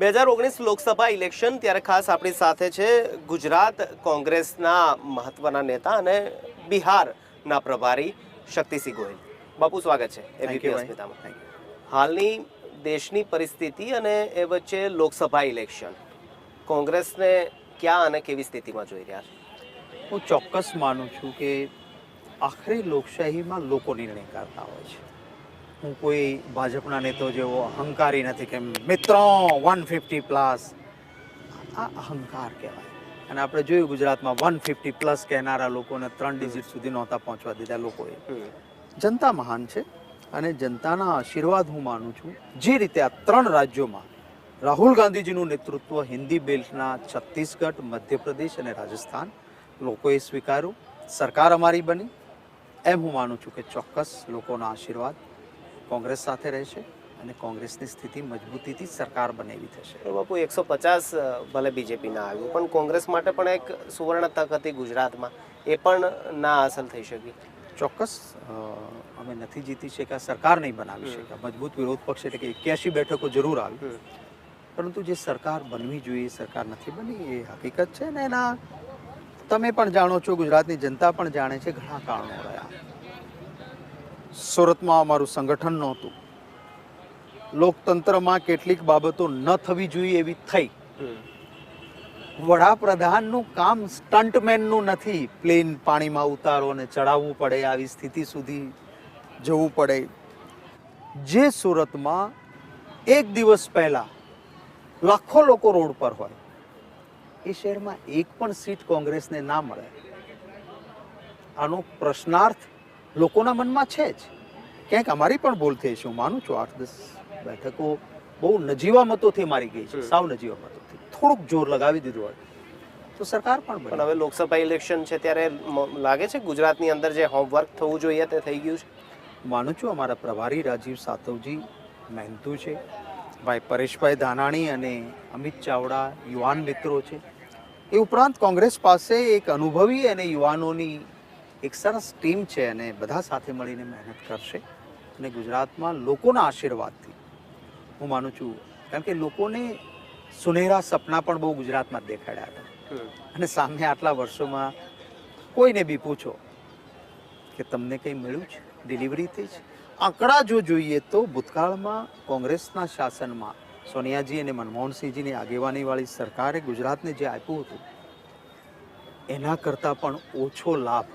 બે હજાર ઓગણીસ લોકસભા ઇલેક્શન ત્યારે ખાસ આપણી સાથે છે ગુજરાત કોંગ્રેસના મહત્વના નેતા અને બિહારના પ્રભારી શક્તિસિંહ ગોહિલ બાપુ સ્વાગત છે. એબીપી અસ્મિતામાં. હાલની દેશની પરિસ્થિતિ અને એ વચ્ચે લોકસભા ઇલેક્શન. કોંગ્રેસને ક્યાં અને કેવી સ્થિતિમાં જોઈ રહ્યા છે? હું ચોક્કસ માનું છું કે આખરે લોકશાહીમાં લોકો નિર્ણય કરતા હોય છે. હું કોઈ ભાજપના નેતો જેવો અહંકારી નથી કે મિત્રો વન ફિફ્ટી પ્લસ આ અહંકાર કહેવાય. અને આપણે જોયું ગુજરાતમાં વન ફિફ્ટી પ્લસ કહેનારા લોકોને ત્રણ ડિજિટ સુધી નહોતા પહોંચવા દીધા લોકોએ. જનતા મહાન છે અને જનતાના આશીર્વાદ હું માનું છું. જે રીતે આ ત્રણ રાજ્યોમાં રાહુલ ગાંધીજીનું નેતૃત્વ હિન્દી બેલ્ટના છત્તીસગઢ મધ્યપ્રદેશ અને રાજસ્થાન લોકોએ સ્વીકાર્યું. સરકાર અમારી બની. એમ હું માનું છું કે ચોક્કસ લોકોના આશીર્વાદ કોંગ્રેસ સાથે રહેશે અને કોંગ્રેસની સ્થિતિ મજબૂતીથી સરકાર બનેવી થશે. બાપુ એકસો પચાસ ભલે બીજેપીના આવ્યું પણ કોંગ્રેસ માટે પણ એક સુવર્ણ તક હતી ગુજરાતમાં. એ પણ ના હાંસલ થઈ શકી. ચોક્કસ અમે નથી જીતી શક્યા સરકાર નહીં બનાવી. શક્યા. મજબૂત વિરોધ પક્ષ એટલે કે એક્યાસી બેઠકો જરૂર આવી. પરંતુ જે સરકાર બનવી જોઈએ સરકાર નથી બની એ હકીકત છે ને એના તમે પણ જાણો છો ગુજરાતની જનતા પણ જાણે છે ઘણા કારણો રહ્યા. સુરતમાં અમારું સંગઠન નહોતું. લોકતંત્રમાં કેટલીક બાબતો ન થવી જોઈએ એવી થઈ. વડાપ્રધાનનું કામ સ્ટન્ટમેનનું નથી. પ્લેન પાણીમાં ઉતારો અને ચડાવવું પડે, આવી સ્થિતિ સુધી જવું પડે. જે સુરતમાં એક દિવસ પહેલા લાખો લોકો રોડ પર હોય, એ શહેરમાં એક પણ સીટ કોંગ્રેસને ના મળે. આનો પ્રશ્નાર્થ લોકોના મનમાં છે જ. ક્યાંક અમારી પણ ભૂલ થઈ છે હું માનું છું. આઠ દસ બેઠકો બહુ નજીવા મતોથી મારી ગઈ છે સાવ નજીવા મતોથી. થોડુંક જોર લગાવી દીધું હોય તો સરકાર પણ પણ હવે લોકસભા ઇલેક્શન છે ત્યારે લાગે છે ગુજરાતની અંદર જે હોમવર્ક થવું જોઈએ તે થઈ ગયું છે? માનું છું અમારા પ્રભારી રાજીવ સાતવજી મહેનતુ છે ભાઈ પરેશભાઈ ધાનાણી અને અમિત ચાવડા યુવાન મિત્રો છે. એ ઉપરાંત કોંગ્રેસ પાસે એક અનુભવી અને યુવાનોની એક સરસ ટીમ છે અને બધા સાથે મળીને મહેનત કરશે અને ગુજરાતમાં લોકોના આશીર્વાદથી. હું માનું છું કારણ કે લોકોને સુનેરા સપના પણ બહુ ગુજરાતમાં દેખાડ્યા હતા. અને સામે આટલા વર્ષોમાં કોઈને બી પૂછો કે તમને કંઈ મળ્યું છે? ડિલિવરી થઈ છે? આંકડા જો જોઈએ તો ભૂતકાળમાં કોંગ્રેસના શાસનમાં સોનિયાજી અને મનમોહનસિંહજીની આગેવાનીવાળી સરકારે ગુજરાતને જે આપ્યું હતું એના કરતાં પણ ઓછો લાભ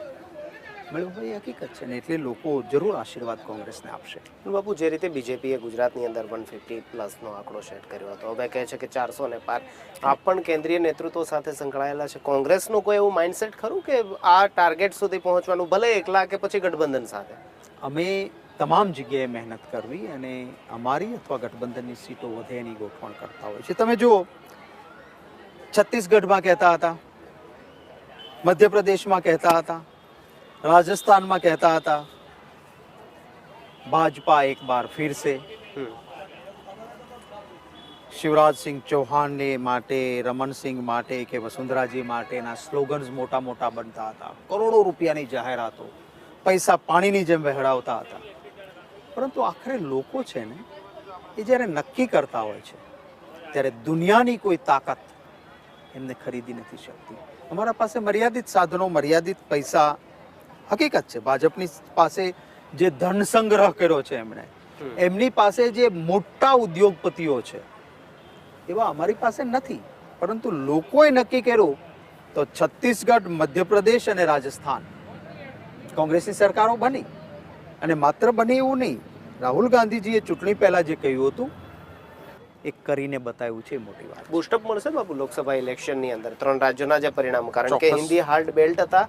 મળ્યો એ હકીકત છે ને એટલે લોકો જરૂર આશીર્વાદ કોંગ્રેસને આપશે. બાપુ જે રીતે બીજેપીએ ગુજરાતની અંદર વન ફિફ્ટી પ્લસનો આંકડો સેટ કર્યો હતો હવે કહે છે કે ચારસો ને પાર. આપ પણ કેન્દ્રીય નેતૃત્વ સાથે સંકળાયેલા છે. કોંગ્રેસનું કોઈ એવું માઇન્ડસેટ ખરું કે આ ટાર્ગેટ સુધી પહોંચવાનું ભલે એકલા કે પછી ગઠબંધન સાથે? અમે તમામ જગ્યાએ મહેનત કરવી અને અમારી અથવા ગઠબંધનની સીટો વધે એની ગોઠવણ કરતા હોય છે. તમે જુઓ છત્તીસગઢમાં કહેતા હતા મધ્યપ્રદેશમાં કહેતા હતા રાજસ્થાનમાં કહેતા હતા ભાજપા એક બાર ફિરસે હમ. શિવરાજસિંહ ચૌહાણને માટે રમણસિંહ માટે કે વસુંધરાજી માટેના સ્લોગન્સ મોટા મોટા બનતા હતા કરોડો રૂપિયાની જાહેરાતો પૈસા પાણીની જેમ વહેડાવતા હતા પરંતુ આખરે લોકો છે ને એ જ્યારે નક્કી કરતા હોય છે ત્યારે દુનિયાની કોઈ તાકાત એમને ખરીદી નથી શકતી અમારા પાસે મર્યાદિત સાધનો મર્યાદિત પૈસા હકીકત છે. ભાજપની પાસે જે ધન સંગ્રહ કર્યો છે એમણે એમની પાસે જે મોટા ઉદ્યોગપતિઓ છે એવા અમારી પાસે નથી. પરંતુ લોકોએ નક્કી કર્યું તો છત્તીસગઢ મધ્યપ્રદેશ અને રાજસ્થાન કોંગ્રેસની સરકારો બની. અને માત્ર બની એવું નહીં રાહુલ ગાંધીજીએ ચૂંટણી પહેલાં જે કહ્યું હતું એ કરીને બતાવ્યું છે મોટી વાત. બુસ્ટઅપ મળશે બાપુ? લોકસભા ઇલેક્શનની અંદર ત્રણ રાજ્યોના જે પરિણામ. કારણ કે હિન્દી હાર્ડ બેલ્ટ હતા.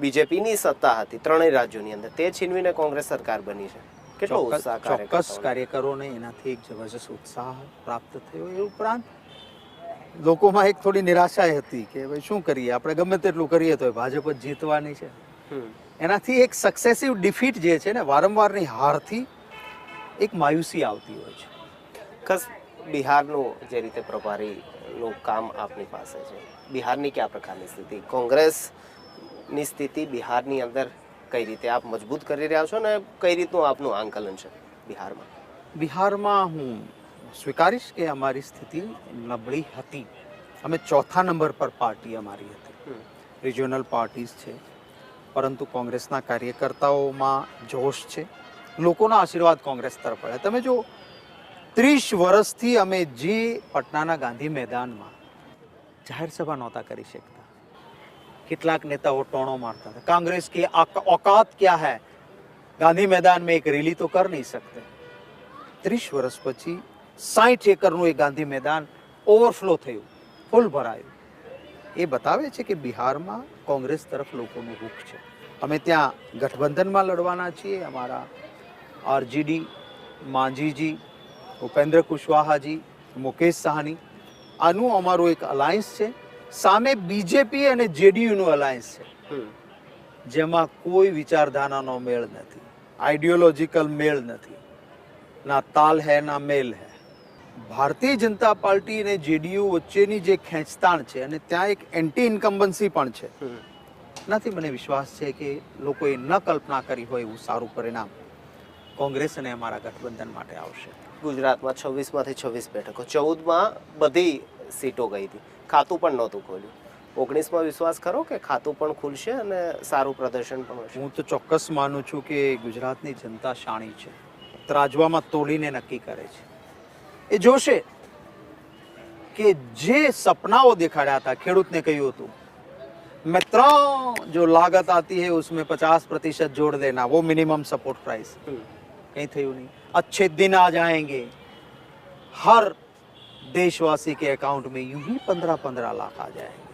બીજેપીની સત્તા હતી ત્રણેય રાજ્યોની અંદર. તે છીનવીને કોંગ્રેસ સરકાર બની છે. કેટલો ચોક્કસ ઉત્સાહ ચોક્કસ કાર્યકરોને એનાથી એક જબરજસ્ત ઉત્સાહ પ્રાપ્ત થયો. એ ઉપરાંત લોકોમાં એક થોડી નિરાશા હતી કે ભાઈ શું કરીએ? આપણે ગમે તેટલું કરીએ તો ભાજપ જ જીતવાની છે. એનાથી એક સક્સેસિવ ડિફીટ જે છે ને વારંવારની હારથી એક માયુસી આવતી હોય છે. ખાસ બિહારનું જે રીતે પ્રભારીનું કામ આપની પાસે છે બિહારની કયા પ્રકારની સ્થિતિ? કોંગ્રેસની સ્થિતિ બિહારની અંદર કઈ રીતે આપ મજબૂત કરી રહ્યા છો ને કઈ રીતનું આપનું આંકલન છે બિહારમાં? બિહારમાં હું સ્વીકારીશ કે અમારી સ્થિતિ નબળી હતી. અમે ચોથા નંબર પર પાર્ટી અમારી હતી. રિજિયોનલ પાર્ટીઝ છે. પરંતુ કોંગ્રેસના કાર્યકર્તાઓમાં જોશ છે. લોકોના આશીર્વાદ કોંગ્રેસ તરફ મળ્યા તમે જો ત્રીસ વર્ષથી અમે જે પટનાના ગાંધી મેદાનમાં જાહેર સભા નહોતા કરી શકતા કેટલાક નેતાઓ ટોણો મારતા હતા कांग्रेस की औक- औकात क्या है ગાંધી મેદાન में एक रैली तो कर नहीं सकते ત્રીસ વર્ષ પછી સાઠ એકરનું એ ગાંધી મેદાન ઓવરફ્લો થયું ફૂલ ભરાયું એ બતાવે છે કે બિહારમાં કોંગ્રેસ તરફ લોકોનું રૂખ છે અમે ત્યાં ગઠબંધનમાં લડવાના છીએ અમારા આરજીડી માંઝીજી ઉપેન્દ્ર કુશવાહાજી મુકેશ સાહની આનું અમારું એક અલાયન્સ છે સામે બીજેપી અને જેડીયુનું અલાયન્સ છે. જેમાં કોઈ વિચારધારાનો મેળ નથી. આઈડિયોલોજીકલ મેળ નથી. ના તાલ હે, ના મેલ હે. ભારતીય જનતા પાર્ટી અને જેડીયુ વચ્ચેની જે ખેંચતાણ છે અને ત્યાં એક એન્ટી ઇન્કમ્બન્સી પણ છે. નથી મને વિશ્વાસ છે કે લોકોએ ન કલ્પના કરી હોય એવું સારું પરિણામ કોંગ્રેસ અને અમારા ગઠબંધન માટે આવશે. ગુજરાતમાં છવ્વીસમાંથી છવ્વીસ બેઠકો. ચૌદમાં બધી સીટો ગઈ હતી. ખાતું પણ નહોતું ખોલ્યું ઓગણીસમાં વિશ્વાસ ખરો કે ખાતું પણ ખુલશે અને સારું પ્રદર્શન પણ હશે હું તો ચોક્કસ માનું છું કે ગુજરાતની જનતા શાણી છે ત્રાજવામાં તોડીને નક્કી કરે છે એ જોશે કે જે સપનાઓ દેખાડ્યા હતા ખેડૂતને કહ્યું હતું મેં ત્રણ જો લાગત આતી है उसमें पचास प्रतिशत जोड़ देना वो मिनिमम सपोर्ट प्राइस હમ. कहीं થયું નહીં अच्छे दिन आ जाएंगे हर देशवासी के अकाउंट में यूं ही पंद्रह पंद्रह लाख आ जाएंगे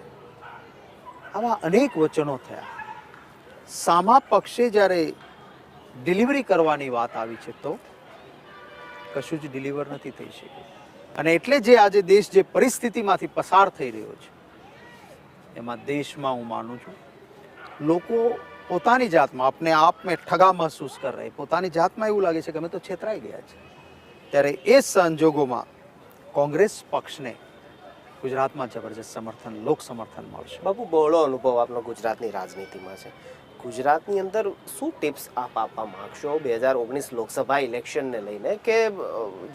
આવા અનેક વચનો થયા સામા પક્ષે જ્યારે ડિલિવરી કરવાની વાત આવી છે તો કશું જ ડિલિવર નથી થઈ શક્યું અને એટલે જે આજે દેશ જે પરિસ્થિતિમાંથી પસાર થઈ રહ્યો છે એમાં દેશમાં હું માનું છું લોકો પોતાની જાતમાં આપને આપ મેં ઠગા મહેસૂસ કર રહે પોતાની જાતમાં એવું લાગે છે કે અમે તો છેતરાઈ ગયા છે ત્યારે એ સંજોગોમાં કોંગ્રેસ પક્ષને ગુજરાતમાં જબરજસ્ત સમર્થન લોક સમર્થન મળશે. બાપુ બહોળો અનુભવ આપનો ગુજરાતની રાજનીતિમાં છે. ગુજરાતની અંદર શું ટિપ્સ આપ આપવા માગશો? બે હજાર ઓગણીસ લોકસભા ઇલેક્શનને લઈને કે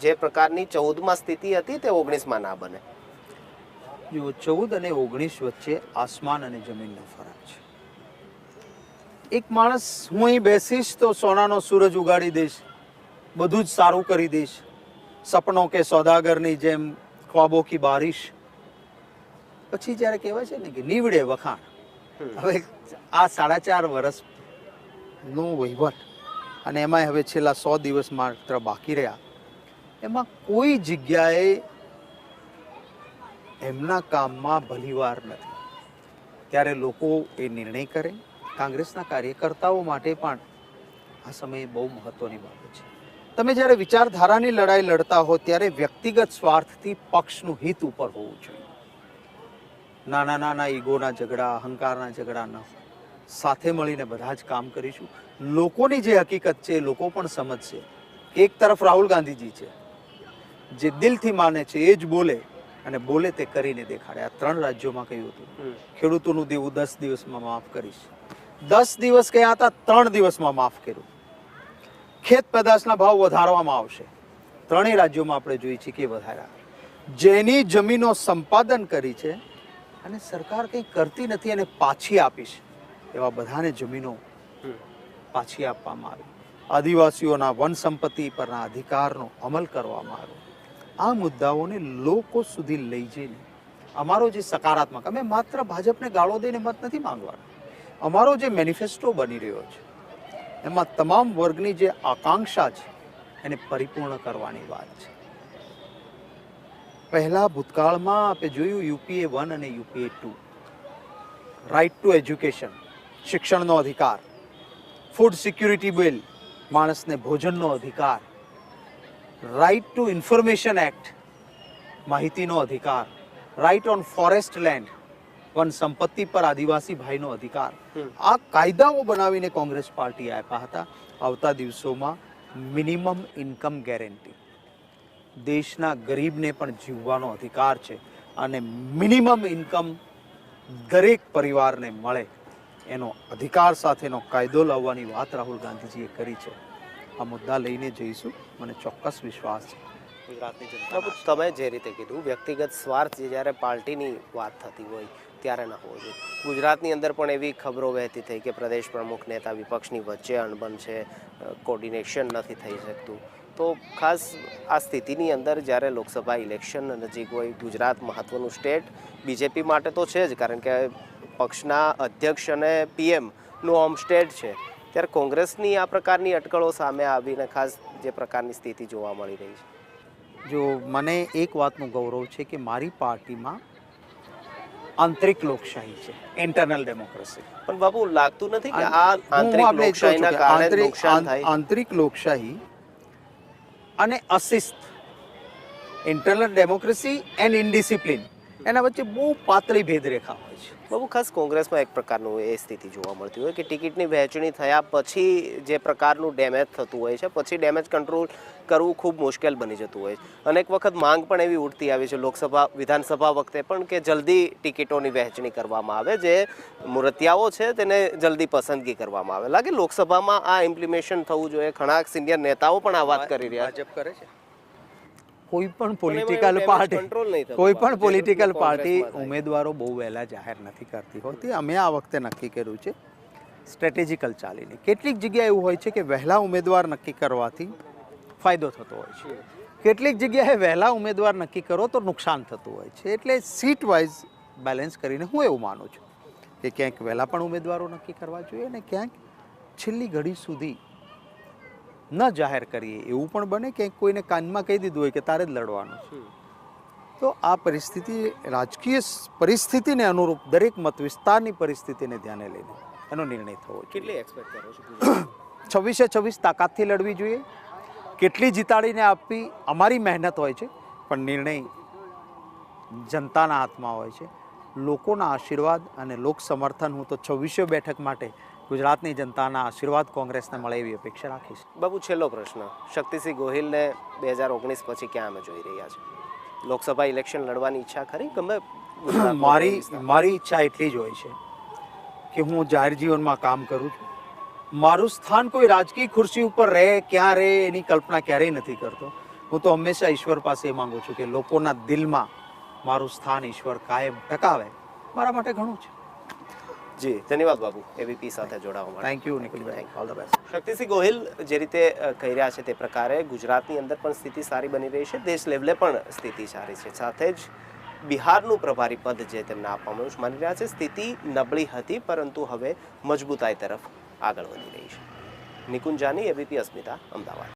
જે પ્રકારની ચૌદમાં સ્થિતિ હતી તે ઓગણીસમાં ના બને? જો ચૌદ અને ઓગણીસ વચ્ચે આસમાન અને જમીનનો ફરક છે. એક માણસ હું અહીં બેસીશ તો સોનાનો સૂરજ ઉગાડી દઈશ. બધું જ સારું કરી દઈશ. સપનો કે સોદાગરની જેમ ખ્વાબો કી બારિશ. પછી જ્યારે કહેવાય છે ને કે નીવડે વખાણ હવે આ સાડા ચાર વર્ષ નો વહીવટ અને એમાંય હવે છેલ્લા સો દિવસ માત્ર બાકી રહ્યા. એમાં કોઈ જગ્યાએ એમના કામમાં ભલીવાર નથી. ત્યારે લોકો એ નિર્ણય કરે કોંગ્રેસના કાર્યકર્તાઓ માટે પણ આ સમયે બહુ મહત્વની બાબત છે. તમે જ્યારે વિચારધારાની લડાઈ લડતા હો ત્યારે વ્યક્તિગત સ્વાર્થથી પક્ષનું હિત ઉપર હોવું જોઈએ. નાના નાના ઈગોના ઝઘડા અહંકારના ઝઘડા ન સાથે મળીને બધા જ કામ કરીશું. લોકોની જે હકીકત છે લોકો પણ સમજશે. એક તરફ રાહુલ ગાંધીજી છે જે દિલથી માને છે એ જ બોલે અને બોલે તે કરીને દેખાડે. આ ત્રણ રાજ્યોમાં કહ્યું હતું. ખેડૂતોનું દેવું દસ દિવસમાં માફ કરીશ. દસ દિવસ કયા હતા? ત્રણ દિવસમાં માફ કર્યું. ખેત પેદાશના ભાવ વધારવામાં આવશે. ત્રણેય રાજ્યોમાં આપણે જોઈએ છીએ કે વધાર્યા જેની જમીનો સંપાદન કરી છે અને સરકાર કંઈ કરતી નથી અને પાછી આપીશ એવા બધાને જમીનો પાછી આપવામાં આવી. આદિવાસીઓના વન સંપત્તિ પરના અધિકારનો અમલ કરવામાં આવ્યો. આ મુદ્દાઓને લોકો સુધી લઈ જઈને અમારો જે સકારાત્મક, અમે માત્ર ભાજપને ગાળો દઈને મત નથી માંગવાના. અમારો જે મેનિફેસ્ટો બની રહ્યો છે એમાં તમામ વર્ગની જે આકાંક્ષા છે, એને પરિપૂર્ણ કરવાની વાત છે. પહેલા ભૂતકાળમાં આપણે જોયું યુપીએ વન અને UPA two. Right to education શિક્ષણનો અધિકાર. ફૂડ સિક્યુરિટી બિલ માણસને ભોજનનો અધિકાર. રાઇટ ટુ ઇન્ફોર્મેશન એક્ટ માહિતીનો અધિકાર. રાઇટ ઓન ફોરેસ્ટ લેન્ડ વન સંપત્તિ પર આદિવાસી ભાઈનો અધિકાર. આ કાયદાઓ બનાવીને કોંગ્રેસ પાર્ટી આપ્યા હતા. આવતા દિવસોમાં મિનિમમ ઇન્કમ ગેરંટી. દેશના ગરીબને પણ જીવવાનો અધિકાર છે અને મિનિમમ ઇન્કમ દરેક પરિવારને મળે એનો અધિકાર સાથેનો કાયદો લાવવાની વાત રાહુલ ગાંધીજીએ કરી છે. આ મુદ્દા લઈને જઈશું. મને ચોક્કસ વિશ્વાસ છે. ગુજરાતની જનતા તમે જે રીતે કીધું વ્યક્તિગત સ્વાર્થ જ્યારે પાર્ટીની વાત થતી હોય ત્યારે ન હોવો જોઈએ. ગુજરાતની અંદર પણ એવી ખબરો વહેતી થઈ કે પ્રદેશ પ્રમુખ નેતા વિપક્ષની વચ્ચે અણબન છે કોર્ડિનેશન નથી થઈ શકતું. તો ખાસ આ સ્થિતિની અંદર જ્યારે લોકસભા ઇલેક્શન નજીક હોય, ગુજરાત મહત્વનું સ્ટેટ બીજેપી માટે તો છે જ, કારણ કે પક્ષના અધ્યક્ષ અને પીએમનું હોમ સ્ટેટ છે. ત્યારે કોંગ્રેસની આ પ્રકારની અટકળો સામે આવીને ખાસ જે પ્રકારની સ્થિતિ જોવા મળી રહી છે. જો મને એક વાતનું ગૌરવ છે કે મારી પાર્ટીમાં આંતરિક લોકશાહી છે. ઇન્ટરનલ ડેમોક્રેસી પણ બાબુ લાગતું નથી કે આ આંતરિક લોકશાહીના કારણે આંતરિક નુકસાન થાય. આંતરિક લોકશાહી અને અશિસ્ત. ઇન્ટરનલ ડેમોક્રેસી એન્ડ ઇનડિસિપ્લિન એના વચ્ચે બહુ પાતળી ભેદરેખા હોય છે. બહુ ખાસ કોંગ્રેસમાં એક પ્રકારનું એ સ્થિતિ જોવા મળતી હોય કે ટિકિટની વહેંચણી થયા પછી જે પ્રકારનું ડેમેજ થતું હોય છે પછી ડેમેજ કંટ્રોલ કરવું ખૂબ મુશ્કેલ બની જતું હોય છે. અનેક વખત માંગ પણ એવી ઉઠતી આવી છે લોકસભા વિધાનસભા વખતે પણ કે જલ્દી ટિકિટોની વહેંચણી કરવામાં આવે જે મૂર્તિયાઓ છે તેને જલ્દી પસંદગી કરવામાં આવે. લાગે લોકસભામાં આ ઇમ્પ્લિમેશન થવું જોઈએ. ઘણા સિનિયર નેતાઓ પણ આ વાત કરી રહ્યા છે. ભાજપ કરે છે? કોઈ પણ પોલિટિકલ પાર્ટી કોઈ પણ પોલિટિકલ પાર્ટી ઉમેદવારો બહુ વહેલા જાહેર નથી કરતી હોતી. અમે આ વખતે નક્કી કર્યું છે સ્ટ્રેટેજિકલ ચાલીને. કેટલીક જગ્યાએ એવું હોય છે કે વહેલા ઉમેદવાર નક્કી કરવાથી ફાયદો થતો હોય છે. કેટલીક જગ્યાએ વહેલા ઉમેદવાર નક્કી કરો તો નુકસાન થતું હોય છે. એટલે સીટ વાઇઝ બેલેન્સ કરીને હું એવું માનું છું કે ક્યાંક વહેલા પણ ઉમેદવારો નક્કી કરવા જોઈએ અને ક્યાંક છેલ્લી ઘડી સુધી ન જાહેર કરીએ એવું પણ બને ક્યાંક કોઈને કાનમાં કહી દીધું હોય કે તારે જ લડવાનું છે. તો આ પરિસ્થિતિ રાજકીય પરિસ્થિતિને અનુરૂપ દરેક મત વિસ્તારની પરિસ્થિતિને ધ્યાને લઈને એનો નિર્ણય થવો કેટલી એક્સપેક્ટ કરો છો છવ્વીસે છવ્વીસ તાકાતથી લડવી જોઈએ. કેટલી જીતાડીને આપવી અમારી મહેનત હોય છે પણ નિર્ણય જનતાના હાથમાં હોય છે. લોકોના આશીર્વાદ અને લોક સમર્થન હું તો છવ્વીસો બેઠક માટે ગુજરાતની જનતાના આશીર્વાદ કોંગ્રેસને મળે એવી અપેક્ષા રાખીશ બાબુ છેલ્લો પ્રશ્ન. શક્તિસિંહ ગોહિલને બે હજાર ઓગણીસ પછી ક્યાં અમે જોઈ રહ્યા છે લોકસભા ઇલેક્શન લડવાની ઈચ્છા ખરી ગમે મારી મારી ઈચ્છા એટલી જ હોય છે કે હું જાહેર જીવનમાં કામ કરું છું. મારું સ્થાન કોઈ રાજકીય ખુરશી ઉપર રહે ક્યાં રહે એની કલ્પના ક્યારેય નથી કરતો. હું તો હંમેશા ઈશ્વર પાસે એ માંગુ છું કે લોકોના દિલમાં મારું સ્થાન ઈશ્વર કાયમ ટકાવે. મારા માટે ઘણું છે. જી ધન્યવાદ બાબુ એબીપી સાથે જોડાવા માટે. Thank you નિખિલભાઈ all the best Shaktisinh Gohil જે રીતે કહી રહ્યા છે તે પ્રકારે ગુજરાતની અંદર પણ સ્થિતિ સારી બની રહી છે દેશ લેવલે પણ સ્થિતિ સારી છે. સાથે જ બિહારનું પ્રભારી પદ જે તેમને આપવામાં આવ્યું માની રહ્યા છે સ્થિતિ નબળી હતી પરંતુ હવે મજબૂતાઈ તરફ આગળ વધી રહી છે. નિકુંજાની એબીપી અસ્મિતા અમદાવાદ.